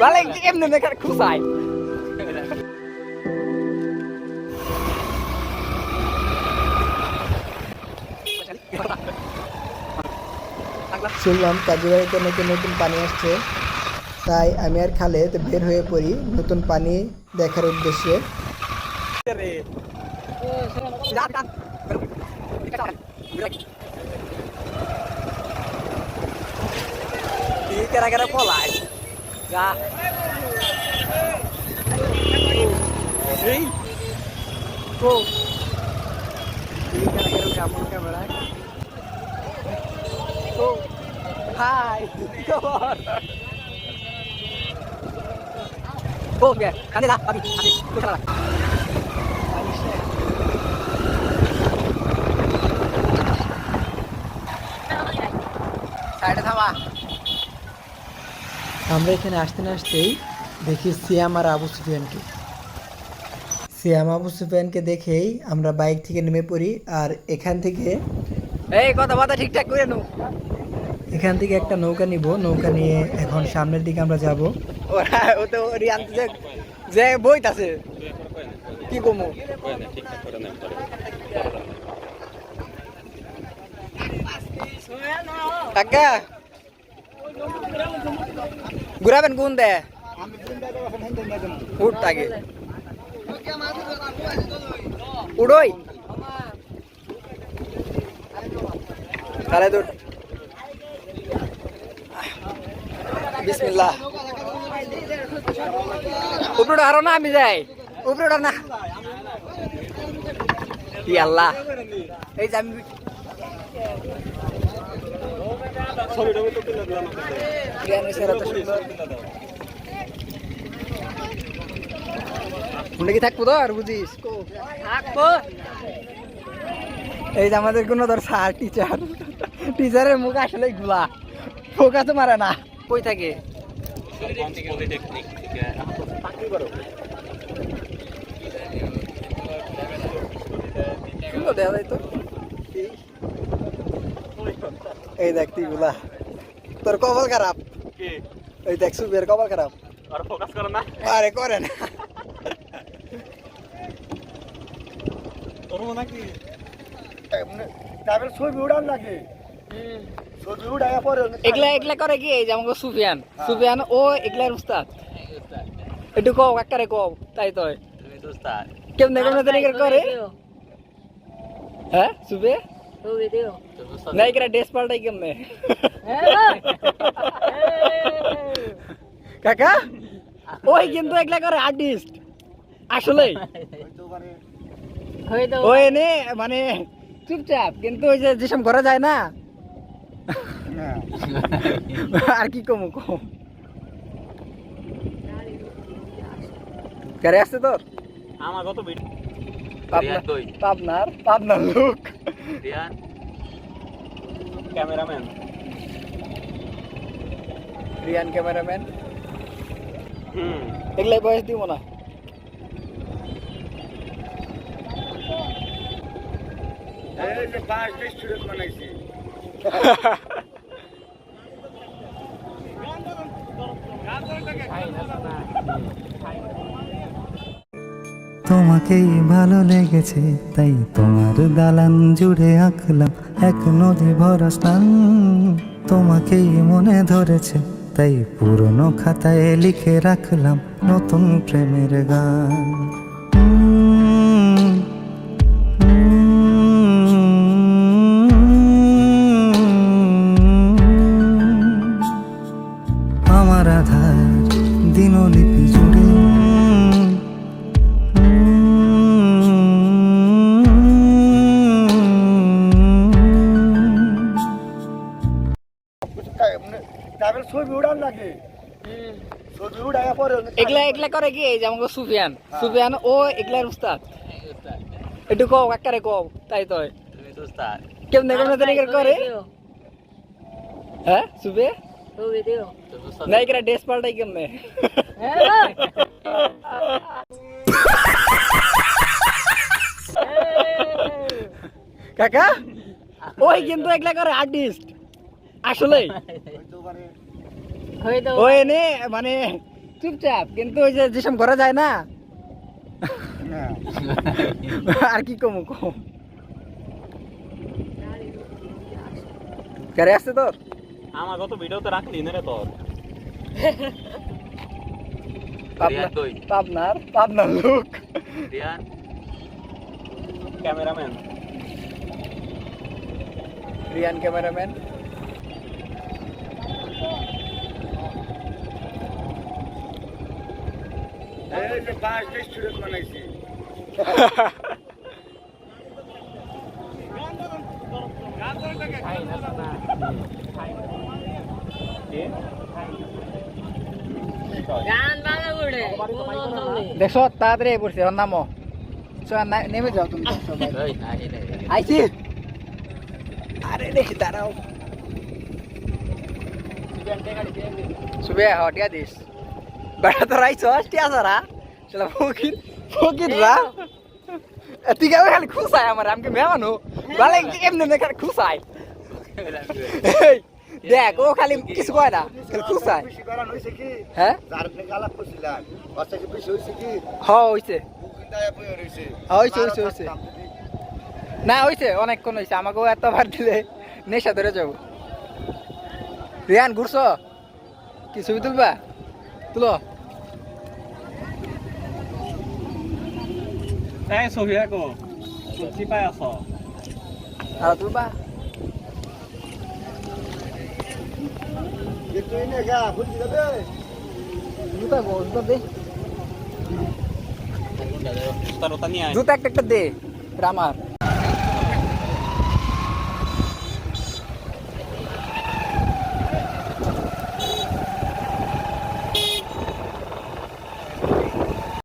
বলে এমনি শুনলাম কাজীবাড়িতে নতুন নতুন পানি আসছে। তাই আমি আর খালেদ বের হয়ে পড়ি নতুন পানি দেখার উদ্দেশ্যে। কেরা কেরা পলাই কেমন ক্যামেরায় হাই খবর ও গে কানে না আমি আমি কোথায় সাইডে থামা। আমরা এখানে আসতে না আসতেই দেখি সিয়াম আর আবু সুফিয়ানকে সিয়াম আবু সুফিয়ানকে দেখেই আমরা বাইক থেকে নেমে পড়ি আর এখান থেকে এই কথা বার্তা ঠিকঠাক করে নু এখান থেকে একটা নৌকা নিব। নৌকা নিয়ে এখন সামনের দিকে আমরা যাব। ওরা ও তো রিয়ান যে যে বইত আছে। কি কমু? কাকা ঘুরাবেন কোন দে? উঠ আগে উড়োই। তাহলে তো বিসমিল্লাহ। উপরে আরও না আমি যাই। উপরে না। আল্লাহ। এই যে আমি কি থাকব তো আর বুঝিস? এই যে আমাদের কোনো ধর স্যার টিচার টিচারের মুখ আসলে গুলা। ফোকা তো মারে না। কই থাকে? দেখা যায় তো। এই- দেখ তুই গুলা তোর কপাল খারাপ? এই দেখ সুবের কপাল খারাপ। আরে করে না? এগুলা এগুলা করে কি? এই যে আমাকে সুফিয়ান। সুফিয়ান ও এগুলার উস্তাদ। একটু কও কও তাই তো কেমনে কেমনে করে? হ্যাঁ কেমনে কাকা ওই কিন্তু এগুলা করে আর্টিস্ট আসলেই ওই নে মানে চুপচাপ কিন্তু ওই যে যেসব ঘরে যায় না আর কি কমু কম গাড়ি আসছে তোর আমার কত পাবনার পাবনার লোক রিয়ান ক্যামেরাম্যান রিয়ান ক্যামেরাম্যান হুম এগুলাই বয়স দিব না তোমাকেই ভালো লেগেছে, তাই তোমার দালান জুড়ে আঁকলাম এক নদী ভরা স্নান তোমাকেই মনে ধরেছে, তাই পুরনো খাতায় লিখে রাখলাম নতুন প্রেমের গান। এগুলা এগুলা করে কি? এই যে আমাকে সুফিয়ান। সুফিয়ান ও এগুলার উস্তাদ। একটু কও একারে কও তাই তো কেমনে কেমনে করে? হ্যাঁ সুবে উস্তাদ ড্রেস পাল্টাই কেমনে? কাকা ওই কিন্তু একলা করে আর্টিস্ট। আসলেই। নে মানে চুপচাপ কিন্তু ওই যে যেসব ঘরে যায় না? আর কি কমু কম। গাড়ি আসছে তোর? আমার কত ভিডিওতে রাখলি না রে তোর? পাবনার পাবনার লোক। ক্যামেরাম্যান। রিয়ান ক্যামেরাম্যান। দেখছ, তাড়াতাড়ি পড়ছে, ওর নামও নেমে যাও তুমি। আইছি। আরে দেখি, দাঁড়াও। সুবে হটিয়া দিস। বেড়া তো রাইছ টিয়া সারা চলা ফকির ফকির রা। তুই কেমন খালি খুশাই আমার আমাকে মেমানো ভালো এমনি খালি এই, দেখ ও খালি কিছু কয় না খালি খুশাই হ্যাঁ? হইছে। হ্যাঁ, হইছে হইছে হইছে। না হইছে অনেকক্ষণ হইছে। আমাকেও এতবার দিলে নেশা ধরে যাব। রিয়ান ঘুরছ? কি ছবি তুলবা? তুলো এই ছবি আকো সত্যি পাই আছ আর তুলবা জুতা গো জুতা দে তার ওটা নিয়ে আয় জুতা একটা একটা দে এটা আমার